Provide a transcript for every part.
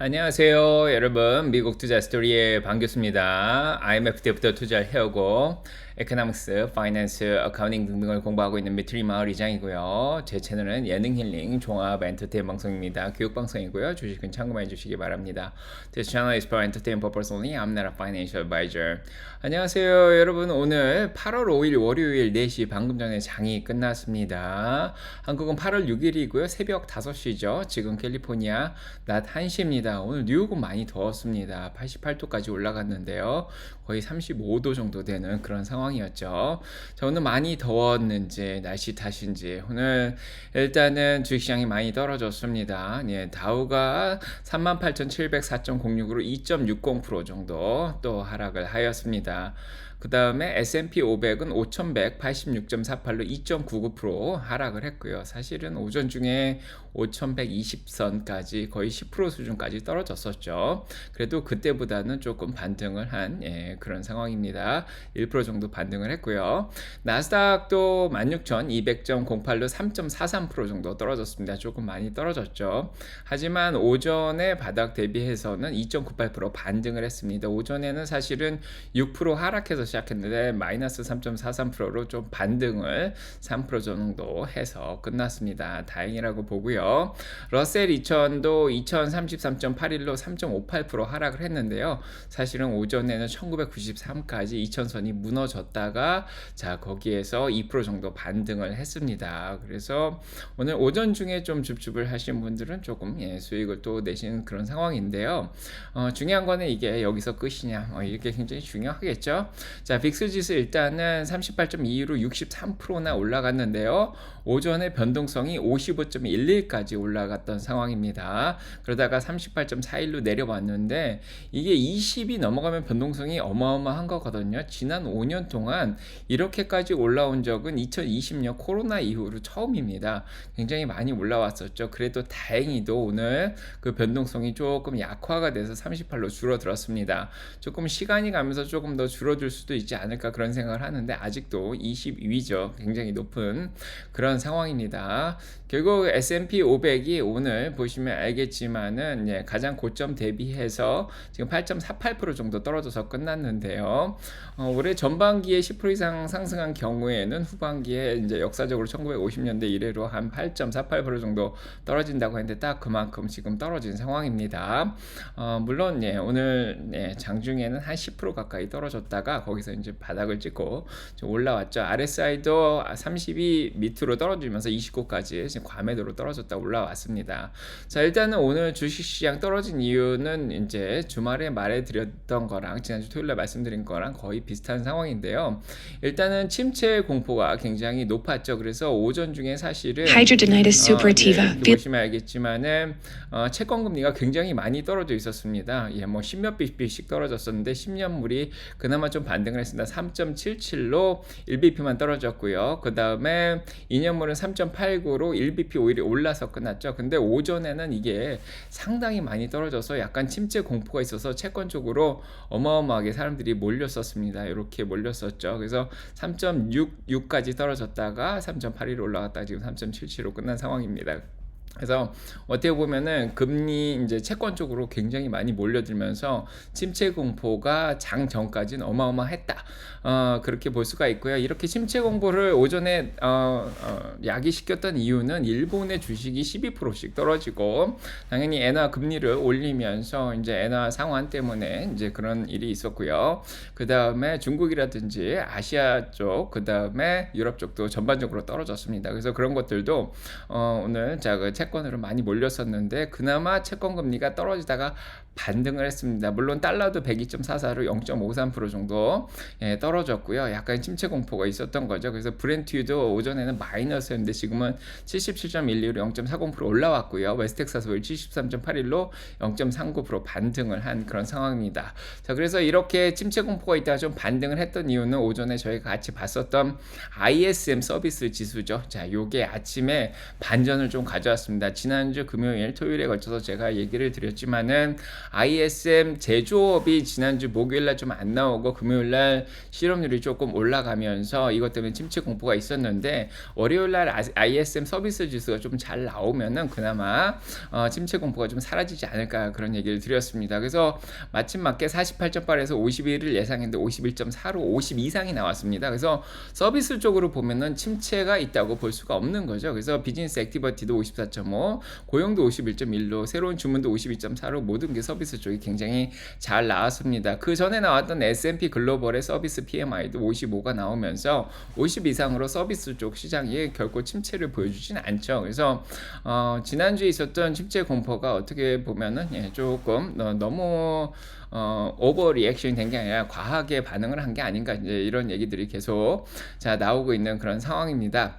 안녕하세요, 여러분. 미국 투자 스토리의 반갑습니다. IMF 때부터 투자를 해오고 에코노믹스, 파이낸스, 어카운팅 등등을 공부하고 있는 미트리 마을 이장이고요. 제 채널은 예능 힐링 종합 엔터테인 방송입니다. 교육 방송이고요. 주식은 참고해 주시기 바랍니다. This channel is for entertainment purpose only. I'm not a financial advisor. 안녕하세요, 여러분. 오늘 8월 5일 월요일 4시 방금 전에 장이 끝났습니다. 한국은 8월 6일이고요. 새벽 5시죠. 지금 캘리포니아 낮 1시입니다. 오늘 뉴욕은 많이 더웠습니다. 88도까지 올라갔는데요. 거의 35도 정도 되는 그런 상황 이었죠. 자, 오늘 많이 더웠는지 날씨 탓인지 오늘 일단은 주식시장이 많이 떨어졌습니다. 예, 다우가 38,704.06으로 2.60% 정도 또 하락을 하였습니다. 그 다음에 S&P 500은 5,186.48로 2.99% 하락을 했고요. 사실은 오전 중에 5,120선까지 거의 10% 수준까지 떨어졌었죠. 그래도 그때보다는 조금 반등을 한 예, 그런 상황입니다. 1% 정도 반등을 했고요. 나스닥도 16,200.08로 3.43% 정도 떨어졌습니다. 조금 많이 떨어졌죠. 하지만 오전에 바닥 대비해서는 2.98% 반등을 했습니다. 오전에는 사실은 6% 하락해서 시작했는데 마이너스 3.43%로 좀 반등을 3% 정도 해서 끝났습니다. 다행이라고 보고요. 러셀 2000도 2033.81로 3.58% 하락을 했는데요. 사실은 오전에는 1993까지 2000선이 무너졌다가 자 거기에서 2% 정도 반등을 했습니다. 그래서 오늘 오전 중에 좀 줍줍을 하신 분들은 조금 예, 수익을 또 내신 그런 상황인데요. 어, 중요한 거는 이게 여기서 끝이냐 어, 이게 굉장히 중요하겠죠. 자, 빅스 지수 일단은 38.2로 63%나 올라갔는데요. 오전에 변동성이 55.11까지 올라갔던 상황입니다. 그러다가 38.41로 내려왔는데 이게 20이 넘어가면 변동성이 어마어마한 거거든요. 지난 5년 동안 이렇게까지 올라온 적은 2020년 코로나 이후로 처음입니다. 굉장히 많이 올라왔었죠. 그래도 다행히도 오늘 그 변동성이 조금 약화가 돼서 38로 줄어들었습니다. 조금 시간이 가면서 조금 더 줄어들 수도 있지 않을까 그런 생각을 하는데 아직도 22죠. 굉장히 높은 그런 상황입니다. 결국 S&P 500이 오늘 보시면 알겠지만은 예, 가장 고점 대비해서 지금 8.48% 정도 떨어져서 끝났는데요. 어, 올해 전반기에 10% 이상 상승한 경우에는 후반기에 이제 역사적으로 1950년대 이래로 한 8.48% 정도 떨어진다고 했는데 딱 그만큼 지금 떨어진 상황입니다. 어, 물론 예, 오늘 예, 장중에는 한 10% 가까이 떨어졌다가 거기 서 이제 바닥을 찍고 올라왔죠. RSI도 32 밑으로 떨어지면서 29까지 지금 과매도로 떨어졌다 올라왔습니다. 자, 일단은 오늘 주식시장 떨어진 이유는 이제 주말에 말해드렸던 거랑 지난주 토요일에 말씀드린 거랑 거의 비슷한 상황인데요. 일단은 침체 공포가 굉장히 높았죠. 그래서 오전 중에 사실은 Hydrogenated 어. 예, 보시면 알겠지만은 어, 채권 금리가 굉장히 많이 떨어져 있었습니다. 예, 뭐 10몇 bp씩 떨어졌었는데 10년물이 그나마 좀 반등 을 했습니다. 3.77로 1bp만 떨어졌고요. 그 다음에 2년물은 3.89로 1bp 오히려 올라서 끝났죠. 근데 오전에는 이게 상당히 많이 떨어져서 약간 침체 공포가 있어서 채권 쪽으로 어마어마하게 사람들이 몰렸었습니다. 이렇게 몰렸었죠. 그래서 3.66까지 떨어졌다가 3.81로 올라갔다가 지금 3.77로 끝난 상황입니다. 그래서 어떻게 보면은 금리 이제 채권 쪽으로 굉장히 많이 몰려들면서 침체 공포가 장 전까지는 어마어마했다. 어, 그렇게 볼 수가 있고요. 이렇게 침체 공포를 오전에 어, 어, 야기시켰던 이유는 일본의 주식이 12%씩 떨어지고 당연히 엔화 금리를 올리면서 이제 엔화 상환 때문에 이제 그런 일이 있었고요. 그 다음에 중국이라든지 아시아 쪽, 그 다음에 유럽 쪽도 전반적으로 떨어졌습니다. 그래서 그런 것들도 어, 오늘 자그 채 권으로 많이 몰렸었는데 그나마 채권 금리가 떨어지다가 반등을 했습니다. 물론 달러도 102.44로 0.53% 정도 예, 떨어졌고요. 약간 침체 공포가 있었던 거죠. 그래서 브렌트유도 오전에는 마이너스였는데 지금은 77.12로 0.40% 올라왔고요. 웨스텍사스 오일 73.81로 0.39% 반등을 한 그런 상황입니다. 자, 그래서 이렇게 침체 공포가 있다가 좀 반등을 했던 이유는 오전에 저희가 같이 봤었던 ISM 서비스 지수죠. 자, 요게 아침에 반전을 좀 가져왔습니다. 지난주 금요일, 토요일에 걸쳐서 제가 얘기를 드렸지만은 ISM 제조업이 지난주 목요일 날 좀 안 나오고 금요일 날 실업률이 조금 올라가면서 이것 때문에 침체 공포가 있었는데 월요일 날 ISM 서비스 지수가 좀 잘 나오면은 그나마 어, 침체 공포가 좀 사라지지 않을까 그런 얘기를 드렸습니다. 그래서 마침 맞게 48.8에서 51을 예상했는데 51.4로 50 이상이 나왔습니다. 그래서 서비스 쪽으로 보면은 침체가 있다고 볼 수가 없는 거죠. 그래서 비즈니스 액티비티도 54.5, 고용도 51.1로 새로운 주문도 52.4로 모든 게 서비스 쪽이 굉장히 잘 나왔습니다. 그 전에 나왔던 S&P 글로벌의 서비스 PMI도 55가 나오면서 50 이상으로 서비스 쪽 시장이 결코 침체를 보여주진 않죠. 그래서 어, 지난주에 있었던 침체 공포가 어떻게 보면은 예, 조금 어, 너무 어, 오버 리액션이 된 게 아니라 과하게 반응을 한 게 아닌가 이제 이런 얘기들이 계속 자 나오고 있는 그런 상황입니다.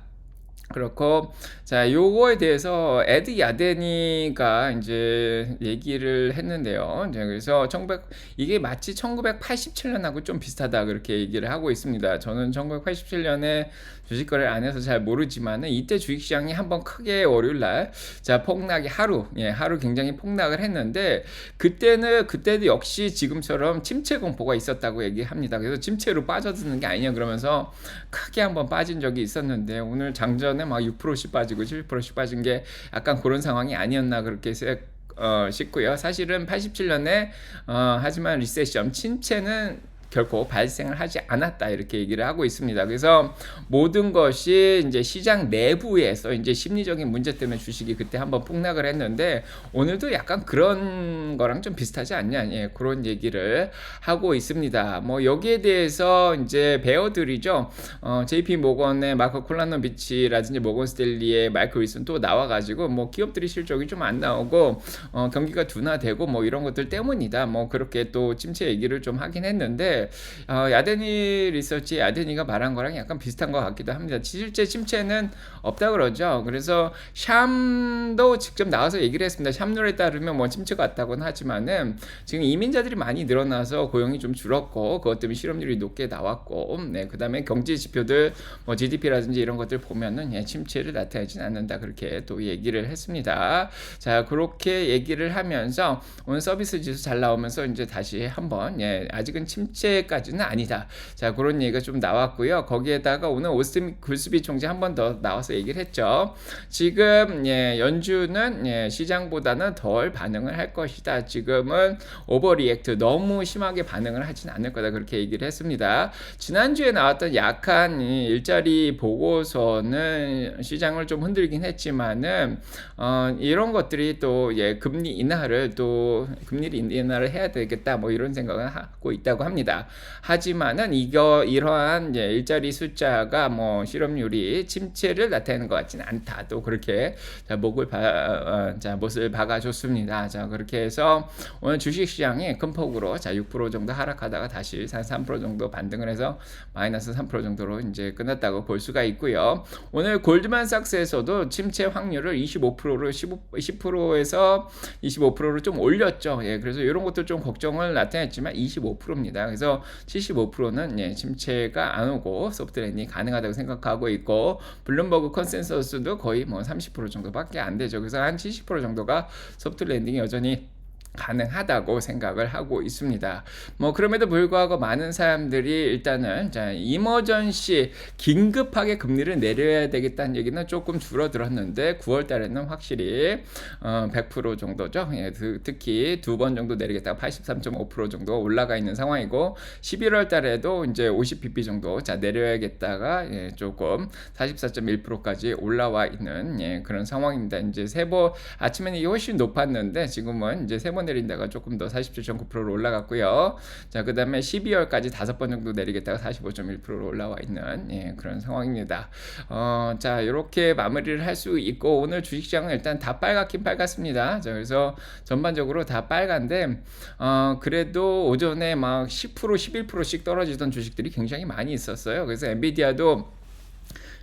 그렇고 자 요거에 대해서 에드 야데니가 이제 얘기를 했는데요. 이제 그래서 1900 이게 마치 1987년하고 좀 비슷하다 그렇게 얘기를 하고 있습니다. 저는 1987년에 주식 거래를 안 해서 잘 모르지만은 이때 주식 시장이 한번 크게 월요일 날자 폭락이 하루 예 하루 굉장히 폭락을 했는데 그때는 그때도 역시 지금처럼 침체 공포가 있었다고 얘기합니다. 그래서 침체로 빠져드는 게 아니냐 그러면서 크게 한번 빠진 적이 있었는데 오늘 장전 에 막 6%씩 빠지고 11%씩 빠진 게 약간 그런 상황이 아니었나 그렇게 세, 어, 싶고요. 사실은 87년에 어, 하지만 리세션 침체는 결코 발생을 하지 않았다 이렇게 얘기를 하고 있습니다. 그래서 모든 것이 이제 시장 내부에서 이제 심리적인 문제 때문에 주식이 그때 한번 폭락을 했는데 오늘도 약간 그런 거랑 좀 비슷하지 않냐 예, 그런 얘기를 하고 있습니다. 뭐 여기에 대해서 이제 배어들이죠. 어, JP 모건의 마크 콜라노 비치라든지 모건 스텔리의 마이클 윌슨 또 나와가지고 뭐 기업들이 실적이 좀 안 나오고 어, 경기가 둔화되고 뭐 이런 것들 때문이다. 뭐 그렇게 또 침체 얘기를 좀 하긴 했는데 어, 야데니 리서치 야데니가 말한 거랑 약간 비슷한 것 같기도 합니다. 실제 침체는 없다 그러죠. 그래서 샴도 직접 나와서 얘기를 했습니다. 샴 룰에 따르면 뭐 침체가 왔다고는 하지만은 지금 이민자들이 많이 늘어나서 고용이 좀 줄었고 그것 때문에 실업률이 높게 나왔고 네 그다음에 경제 지표들 뭐 GDP라든지 이런 것들 보면은 예, 침체를 나타내진 않는다 그렇게 또 얘기를 했습니다. 자 그렇게 얘기를 하면서 오늘 서비스 지수 잘 나오면서 이제 다시 한번 예, 아직은 침체 실제까지는 아니다. 자 그런 얘기가 좀 나왔고요. 거기에다가 오늘 오스틴 굴스비 총재 한 번 더 나와서 얘기를 했죠. 지금 예, 연준은 예, 시장보다는 덜 반응을 할 것이다. 지금은 오버리액트 너무 심하게 반응을 하진 않을 거다 그렇게 얘기를 했습니다. 지난주에 나왔던 약한 일자리 보고서는 시장을 좀 흔들긴 했지만은 어, 이런 것들이 또 예, 금리 인하를 또 금리 인하를 해야 되겠다 뭐 이런 생각을 하고 있다고 합니다. 하지만은 이거 이러한 일자리 숫자가 뭐 실업률이 침체를 나타내는 것 같지는 않다. 또 그렇게 자 목을 바, 어, 자 못을 박아줬습니다. 자 그렇게 해서 오늘 주식시장이 큰 폭으로 자 6% 정도 하락하다가 다시 한 3% 정도 반등을 해서 마이너스 3% 정도로 이제 끝났다고 볼 수가 있고요. 오늘 골드만삭스에서도 침체 확률을 25%로 15, 10%에서 25%로 좀 올렸죠. 예, 그래서 이런 것도 좀 걱정을 나타냈지만 25%입니다. 그래서 그래서 75%는 예, 침체가 안 오고 소프트 랜딩이 가능하다고 생각하고 있고 블룸버그 컨센서스도 거의 뭐 30% 정도밖에 안 되죠. 그래서 한 70% 정도가 소프트 랜딩이 여전히 가능하다고 생각을 하고 있습니다. 뭐 그럼에도 불구하고 많은 사람들이 일단은 자 이머전시 긴급하게 금리를 내려야 되겠다는 얘기는 조금 줄어들었는데 9월 달에는 확실히 어, 100% 정도죠. 예, 특히 두 번 정도 내리겠다가 83.5% 정도 올라가 있는 상황이고 11월 달에도 이제 50pp 정도 자 내려야겠다가 예, 조금 44.1%까지 올라와 있는 예, 그런 상황입니다. 이제 세보 아침에는 이게 훨씬 높았는데 지금은 이제 세보 내린다가 조금 더 47.9%로 올라갔고요. 자, 그 다음에 12월까지 다섯 번 정도 내리겠다가 45.1%로 올라와 있는 예, 그런 상황입니다. 어, 자, 이렇게 마무리를 할 수 있고 오늘 주식시장은 일단 다 빨갛긴 빨갛습니다. 자, 그래서 전반적으로 다 빨간데 어, 그래도 오전에 막 10% 11%씩 떨어지던 주식들이 굉장히 많이 있었어요. 그래서 엔비디아도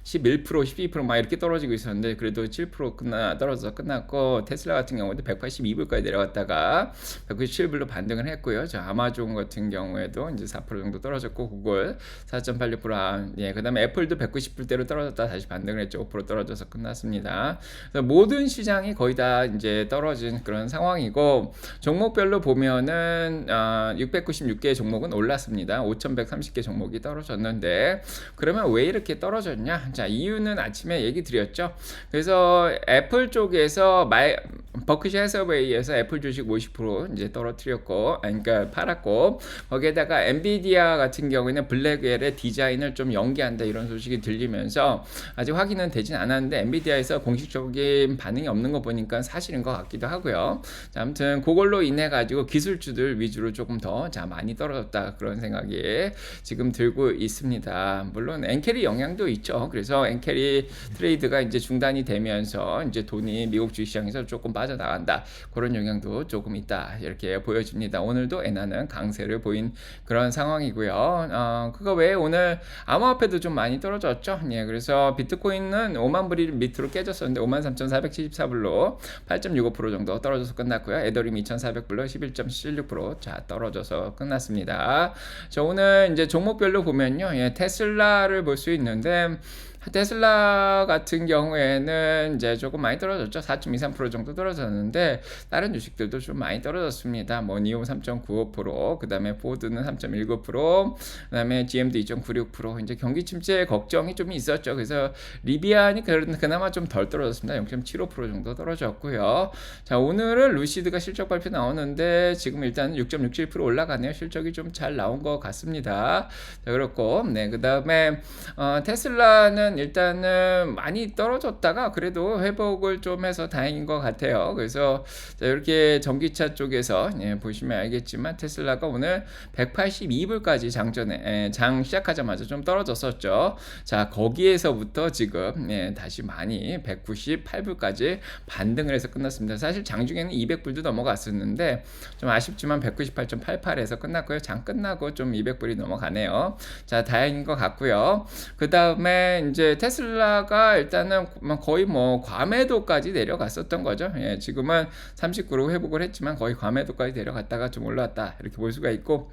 11%, 12%막 이렇게 떨어지고 있었는데 그래도 7% 끝나 떨어져서 끝났고 테슬라 같은 경우도 182불까지 내려갔다가 197불로 반등을 했고요. 저 아마존 같은 경우에도 이제 4% 정도 떨어졌고 구글 4.86% 아, 예, 그다음에 애플도 190불대로 떨어졌다 다시 반등을 했죠. 5% 떨어져서 끝났습니다. 모든 시장이 거의 다 이제 떨어진 그런 상황이고 종목별로 보면은 아, 696개 종목은 올랐습니다. 5,130개 종목이 떨어졌는데 그러면 왜 이렇게 떨어졌냐? 자 이유는 아침에 얘기 드렸죠. 그래서 애플 쪽에서 말 버크셔 해서웨이에서 애플 주식 50% 이제 떨어뜨렸고, 그러니까 팔았고 거기에다가 엔비디아 같은 경우에는 블랙웰의 디자인을 좀 연기한다 이런 소식이 들리면서 아직 확인은 되진 않았는데 엔비디아에서 공식적인 반응이 없는 거 보니까 사실인 것 같기도 하고요. 자, 아무튼 그걸로 인해 가지고 기술주들 위주로 조금 더 자, 많이 떨어졌다 그런 생각이 지금 들고 있습니다. 물론 엔캐리 영향도 있죠. 그래서 엔캐리 트레이드가 이제 중단이 되면서 이제 돈이 미국 주식시장에서 조금 빠져 나간다. 그런 영향도 조금 있다. 이렇게 보여집니다. 오늘도 엔화는 강세를 보인 그런 상황이고요. 어, 그거 외에 오늘 암호화폐도 좀 많이 떨어졌죠. 예, 그래서 비트코인은 5만 불이 밑으로 깨졌었는데 5만 3,474불로 8.65% 정도 떨어져서 끝났고요. 에더림 2,400불로 11.76% 자, 떨어져서 끝났습니다. 자, 오늘 이제 종목별로 보면요. 예, 테슬라를 볼 수 있는데 테슬라 같은 경우에는 이제 조금 많이 떨어졌죠. 4.23% 정도 떨어졌는데 다른 주식들도 좀 많이 떨어졌습니다. 뭐 니오 3.95%, 그다음에 포드는 3.19%, 그다음에 GM도 2.96% 이제 경기 침체 걱정이 좀 있었죠. 그래서 리비안이 그나마 좀 덜 떨어졌습니다. 0.75% 정도 떨어졌고요. 자, 오늘은 루시드가 실적 발표 나오는데 지금 일단 6.67% 올라가네요. 실적이 좀 잘 나온 것 같습니다. 자, 그렇고 네, 그다음에 어, 테슬라는 일단은 많이 떨어졌다가 그래도 회복을 좀 해서 다행인 것 같아요. 그래서 자, 이렇게 전기차 쪽에서 예, 보시면 알겠지만 테슬라가 오늘 182불까지 장전에 예, 장 시작하자마자 좀 떨어졌었죠. 자 거기에서부터 지금 예, 다시 많이 198불까지 반등을 해서 끝났습니다. 사실 장중에는 200불도 넘어갔었는데 좀 아쉽지만 198.88에서 끝났고요. 장 끝나고 좀 200불이 넘어가네요. 자 다행인 것 같고요. 그 다음에 이제 테슬라가 일단은 거의 뭐 과매도까지 내려갔었던 거죠. 예, 지금은 39로 회복을 했지만 거의 과매도까지 내려갔다가 좀 올라왔다 이렇게 볼 수가 있고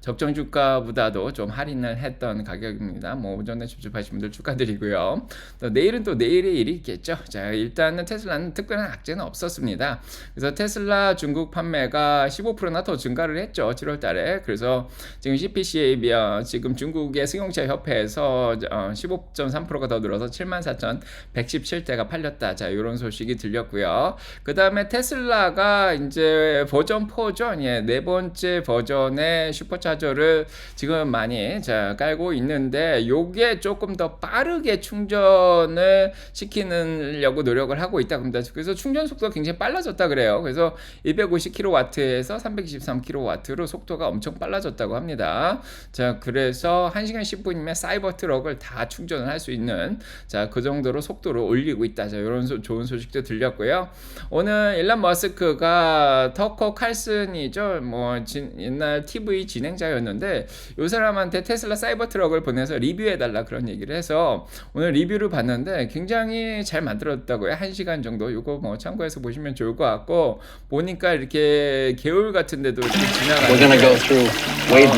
적정 주가보다도 좀 할인을 했던 가격입니다. 뭐 오전에 접촉하신 분들 축하드리고요. 또 내일은 또 내일의 일이 있겠죠. 자 일단은 테슬라는 특별한 악재는 없었습니다. 그래서 테슬라 중국 판매가 15%나 더 증가를 했죠. 7월달에. 그래서 지금 CPCA 비하 지금 중국의 승용차 협회에서 15.3%가 더 늘어서 74,117대가 팔렸다. 자 이런 소식이 들렸고요. 그 다음에 테슬라가 이제 버전 4죠. 예, 네 번째 버전의 슈퍼차 차저를 지금 많이 자 깔고 있는데 요게 조금 더 빠르게 충전을 시키려고 노력을 하고 있다 합니다. 그래서 충전 속도가 굉장히 빨라졌다 그래요. 그래서 250kW에서 323kW로 속도가 엄청 빨라졌다고 합니다. 자 그래서 1시간 10분이면 사이버 트럭을 다 충전을 할 수 있는 자 그 정도로 속도를 올리고 있다. 자 이런 소, 좋은 소식도 들렸고요. 오늘 일란 머스크가 터커 칼슨이죠. 뭐 진, 옛날 TV 진행 진행자였는데 이 사람한테 테슬라 사이버 트럭을 보내서 리뷰해달라 그런 얘기를 해서 오늘 리뷰를 봤는데 굉장히 잘 만들었다고요. 한 시간 정도 이거 뭐 참고해서 보시면 좋을 것 같고 보니까 이렇게 개울 같은 데도 이렇게 지나가는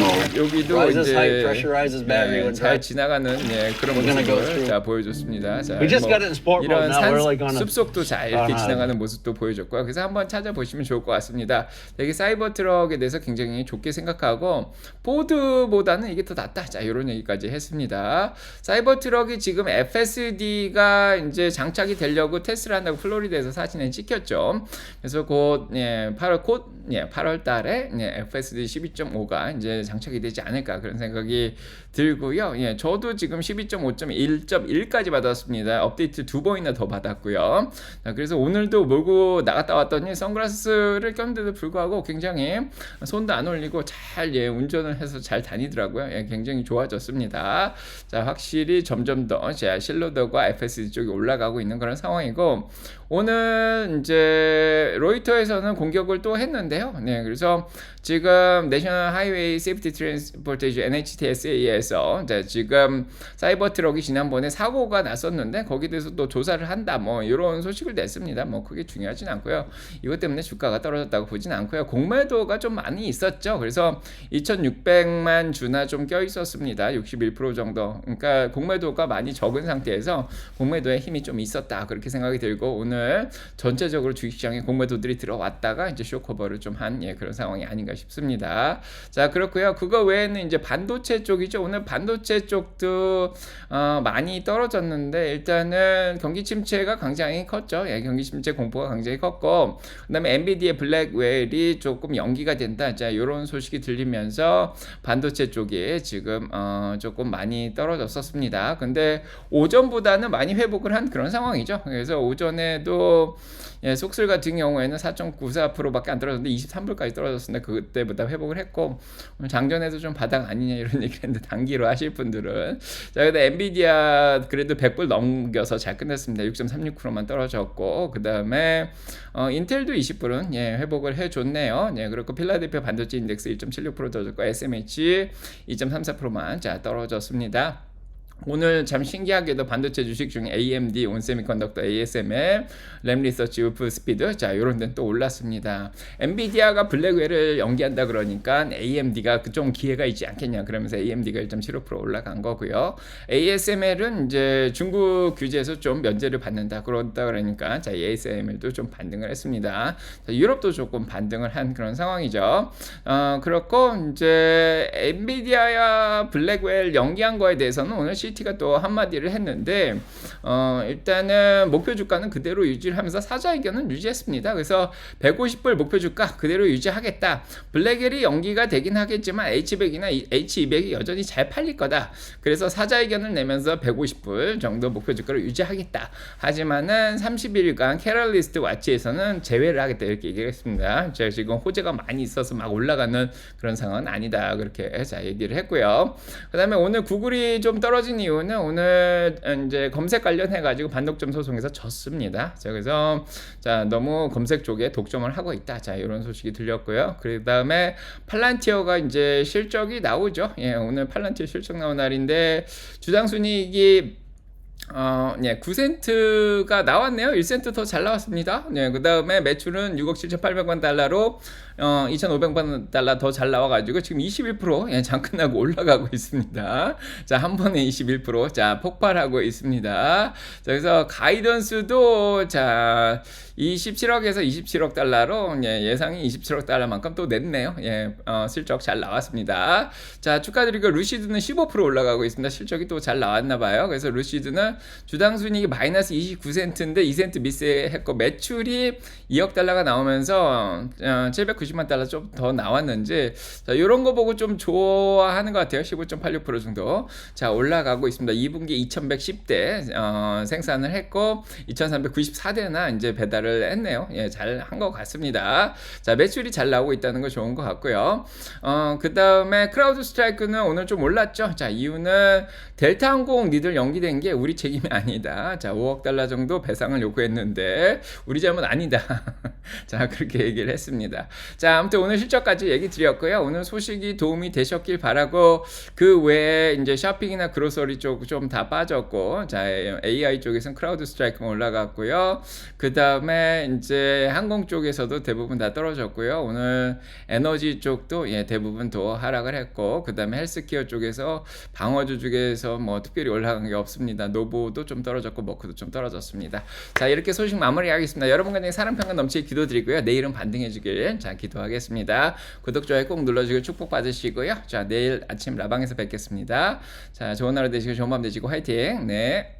어, 여기도 이제 네, 잘 지나가는 예, 그런 모습을 자 보여줬습니다. 자, 뭐 이런 산 숲속도 잘 이렇게 지나가는 모습도 보여줬고요. 그래서 한번 찾아보시면 좋을 것 같습니다. 되게 사이버 트럭에 대해서 굉장히 좋게 생각하고 포드보다는 이게 더 낫다. 자, 이런 얘기까지 했습니다. 사이버 트럭이 지금 FSD가 이제 장착이 되려고 테스트를 한다고 플로리다에서 사진에 찍혔죠. 그래서 곧 예, 8월 곧 예, 8월 달에 예, FSD 12.5가 이제 장착이 되지 않을까 그런 생각이 들고요. 예, 저도 지금 12.5.1.1까지 받았습니다. 업데이트 두 번이나 더 받았고요. 자, 그래서 오늘도 몰고 나갔다 왔더니 선글라스를 꼈는데도 불구하고 굉장히 손도 안 올리고 잘잘 예, 운전을 해서 잘 다니더라고요. 예, 굉장히 좋아졌습니다. 자, 확실히 점점 더 자, 실로더가 FSD 쪽이 올라가고 있는 그런 상황이고 오늘 이제 로이터에서는 공격을 또 했는데요. 네, 그래서 지금 내셔널 하이웨이 세이프티 트랜스포테이션 NHTSA에서 지금 사이버 트럭이 지난번에 사고가 났었는데 거기에 대해서 또 조사를 한다 뭐 이런 소식을 냈습니다. 뭐 크게 중요하진 않고요. 이것 때문에 주가가 떨어졌다고 보진 않고요. 공매도가 좀 많이 있었죠. 그래서 2,600만 주나 좀 껴 있었습니다. 61% 정도. 그러니까 공매도가 많이 적은 상태에서 공매도에 힘이 좀 있었다 그렇게 생각이 들고 오늘 전체적으로 주식시장에 공매도들이 들어왔다가 이제 쇼커버를 좀 한 예, 그런 상황이 아닌가 싶습니다. 자 그렇고요. 그거 외에는 이제 반도체 쪽이죠. 오늘 반도체 쪽도 어, 많이 떨어졌는데 일단은 경기 침체가 굉장히 컸죠. 예, 경기 침체 공포가 굉장히 컸고 그다음에 엔비디의 블랙웰이 조금 연기가 된다. 자 이런 소식이 들리면서 반도체 쪽이 지금 어, 조금 많이 떨어졌었습니다. 근데 오전보다는 많이 회복을 한 그런 상황이죠. 그래서 오전에도 예, 속술 같은 경우에는 4.94%밖에 안 떨어졌는데 23불까지 떨어졌습니다. 그 때보다 회복을 했고 장전에도 좀 바닥 아니냐 이런 얘기를 했는데 단기로 하실 분들은 자 근데 엔비디아 그래도 100불 넘겨서 잘 끝냈습니다. 6.36%만 떨어졌고 그 다음에 어, 인텔도 20불은 예, 회복을 해줬네요. 예, 그리고 필라델피아 반도체 인덱스 1.76% 떨어졌고 SMH 2.34%만 자 떨어졌습니다. 오늘 참 신기하게도 반도체 주식 중에 AMD, 온세미컨덕터, ASML, 램리서치, 우프 스피드 자 이런 데는 또 올랐습니다. 엔비디아가 블랙웰을 연기한다 그러니까 AMD가 그좀 기회가 있지 않겠냐 그러면서 AMD가 1.75% 올라간 거고요. ASML은 이제 중국 규제에서 좀 면제를 받는다 그런다 그러니까 자 ASML도 좀 반등을 했습니다. 자, 유럽도 조금 반등을 한 그런 상황이죠. 어, 그렇고 이제 엔비디아야 블랙웰 연기한 거에 대해서는 오늘 시 CT가 또 한마디를 했는데 어, 일단은 목표 주가는 그대로 유지를 하면서 사자 의견은 유지했습니다. 그래서 150불 목표 주가 그대로 유지하겠다. 블랙엘이 연기가 되긴 하겠지만 H100이나 H200이 여전히 잘 팔릴 거다. 그래서 사자 의견을 내면서 150불 정도 목표 주가를 유지하겠다. 하지만은 31일간 캐럴리스트 와치에서는 제외를 하겠다 이렇게 얘기를 했습니다. 제가 지금 호재가 많이 있어서 막 올라가는 그런 상황은 아니다. 그렇게 자 얘기를 했고요. 그다음에 오늘 구글이 좀 떨어진 이유는 오늘 이제 검색 관련해 가지고 반독점 소송에서 졌습니다. 자, 그래서 자 너무 검색 쪽에 독점을 하고 있다. 자 이런 소식이 들렸고요. 그 다음에 팔란티어가 이제 실적이 나오죠. 예, 오늘 팔란티어 실적 나온 날인데 주당 순이익이 어, 예, 9센트가 나왔네요. 1센트 더 잘 나왔습니다. 네, 그 다음에 매출은 6억 7,800만 달러로 어, 2,500만 달러 더 잘 나와가지고 지금 21% 예, 장 끝나고 올라가고 있습니다. 자, 한 번에 21% 자, 폭발하고 있습니다. 자, 그래서 가이던스도 자, 27억에서 27억 달러로 예, 상이 27억 달러만큼 또 냈네요. 예, 어, 실적 잘 나왔습니다. 자, 축하드리고 루시드는 15% 올라가고 있습니다. 실적이 또 잘 나왔나 봐요. 그래서 루시드는 주당 순이익이 마이너스 29센트인데 2센트 미세했고 매출이 2억 달러가 나오면서 어, 790만 달러 좀 더 나왔는지 자, 이런 거 보고 좀 좋아하는 것 같아요. 15.86% 정도. 자, 올라가고 있습니다. 2분기 2110대 어, 생산을 했고 2394대나 이제 배달을 했네요. 예, 잘 한 것 같습니다. 자, 매출이 잘 나오고 있다는 거 좋은 것 같고요. 어, 그 다음에 크라우드 스트라이크는 오늘 좀 올랐죠. 자, 이유는 델타 항공 니들 연기된 게 우리 책임이 아니다. 자, 5억 달러 정도 배상을 요구했는데 우리 잘못 아니다. 자, 그렇게 얘기를 했습니다. 자, 아무튼 오늘 실적까지 얘기 드렸고요. 오늘 소식이 도움이 되셨길 바라고 그 외에 이제 쇼핑이나 그로서리 쪽 좀 다 빠졌고 자, AI 쪽에서는 크라우드 스트라이크만 올라갔고요. 그 다음에 이제 항공 쪽에서도 대부분 다 떨어졌고요. 오늘 에너지 쪽도 예, 대부분 더 하락을 했고 그 다음에 헬스케어 쪽에서 방어주 쪽에서 뭐 특별히 올라간 게 없습니다. 노보도 좀 떨어졌고 머크도 좀 떨어졌습니다. 자, 이렇게 소식 마무리하겠습니다. 여러분 간에 사랑 평가 넘치게 기도 드리고요. 내일은 반등해 주길 자, 기도하겠습니다. 구독, 좋아요 꼭 눌러 주길 축복 받으시고요. 자, 내일 아침 라방에서 뵙겠습니다. 자, 좋은 하루 되시고 좋은 밤 되시고 화이팅. 네.